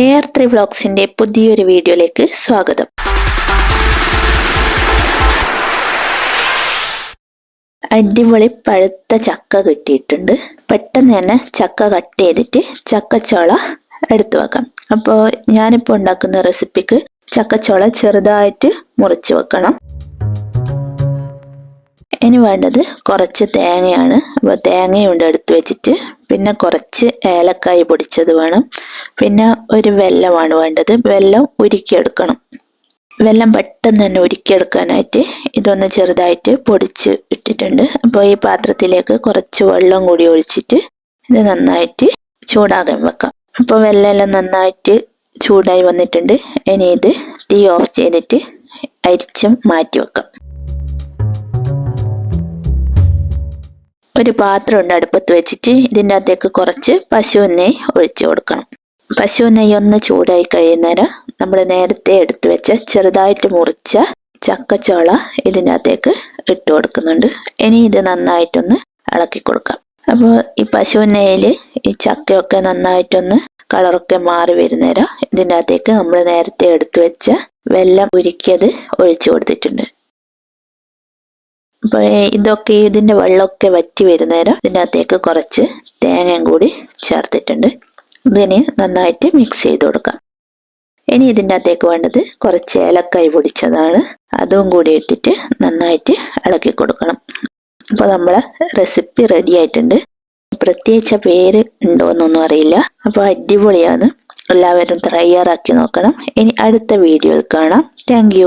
Air three വ്ളോഗ്സിന്റെ പുതിയൊരു വീഡിയോയിലേക്ക് സ്വാഗതം. അടിപൊളി പഴുത്ത ചക്ക കിട്ടിയിട്ടുണ്ട്. പെട്ടെന്ന് തന്നെ ചക്ക കട്ട് ചെയ്തിട്ട് ചക്കച്ചോള എടുത്തു വെക്കാം. അപ്പോൾ ഞാനിപ്പോൾ ഉണ്ടാക്കുന്ന റെസിപ്പിക്ക് ചക്കച്ചോള ചെറുതായിട്ട് മുറിച്ച് വെക്കണം. ഇനി വേണ്ടത് കുറച്ച് തേങ്ങയാണ്. അപ്പോൾ തേങ്ങയുണ്ട് എടുത്ത് വെച്ചിട്ട്. പിന്നെ കുറച്ച് ഏലക്കായ് പൊടിച്ചത് വേണം. പിന്നെ ഒരു വെല്ലമാണ് വേണ്ടത്. വെല്ലം ഉരുക്കിയെടുക്കണം. വെല്ലം പെട്ടെന്ന് തന്നെ ഉരുക്കിയെടുക്കാനായിട്ട് ഇതൊന്ന് ചെറുതായിട്ട് പൊടിച്ച് ഇട്ടിട്ടുണ്ട്. അപ്പോൾ ഈ പാത്രത്തിലേക്ക് കുറച്ച് വെള്ളം കൂടി ഒഴിച്ചിട്ട് ഇത് നന്നായിട്ട് ചൂടാകാൻ വെക്കാം. അപ്പോൾ വെല്ലമെല്ലാം നന്നായിട്ട് ചൂടായി വന്നിട്ടുണ്ട്. ഇനി ഇത് തീ ഓഫ് ചെയ്തിട്ട് അരിച്ചും മാറ്റി വെക്കാം. ഒരു പാത്രം ഉണ്ട് അടുപ്പത്ത് വെച്ചിട്ട്. ഇതിന്റെ അകത്തേക്ക് കുറച്ച് പശു നെയ്യ് ഒഴിച്ചു കൊടുക്കണം. പശു നെയ്യ് ഒന്ന് ചൂടായി കഴിയുന്നേരം നമ്മൾ നേരത്തെ എടുത്തു വെച്ച ചെറുതായിട്ട് മുറിച്ച ചക്കച്ചോള ഇതിന്റെ അകത്തേക്ക് ഇട്ട് കൊടുക്കുന്നുണ്ട്. ഇനി ഇത് നന്നായിട്ടൊന്ന് ഇളക്കി കൊടുക്കാം. അപ്പോൾ ഈ പശു നെയ്യിൽ ഈ ചക്കയൊക്കെ നന്നായിട്ടൊന്ന് കളറൊക്കെ മാറി വരുന്നേരം ഇതിന്റെ അകത്തേക്ക് നമ്മൾ നേരത്തെ എടുത്തു വെച്ച വെള്ളം ഉരുക്കിയത് ഒഴിച്ചു കൊടുത്തിട്ടുണ്ട്. അപ്പോൾ ഇതൊക്കെ ഇതിന്റെ വെള്ളമൊക്കെ വറ്റി വരുന്നേരം ഇതിന്റെ അകത്തേക്ക് കുറച്ച് തേങ്ങയും കൂടി ചേർത്തിട്ടുണ്ട്. ഇതിന് നന്നായിട്ട് മിക്സ് ചെയ്ത് കൊടുക്കാം. ഇനി ഇതിന്റെ അകത്തേക്ക് വേണ്ടത് കുറച്ച് ഏലക്കായ് പൊടിച്ചതാണ്. അതും കൂടി ഇട്ടിട്ട് നന്നായിട്ട് ഇളക്കി കൊടുക്കണം. അപ്പോൾ നമ്മളെ റെസിപ്പി റെഡി ആയിട്ടുണ്ട്. പ്രത്യേകിച്ച പേര് ഉണ്ടോ എന്നൊന്നും അറിയില്ല. അപ്പോൾ അടിപൊളിയാണ്. എല്ലാവരും തയ്യാറാക്കി നോക്കണം. ഇനി അടുത്ത വീഡിയോയിൽ കാണാം. താങ്ക്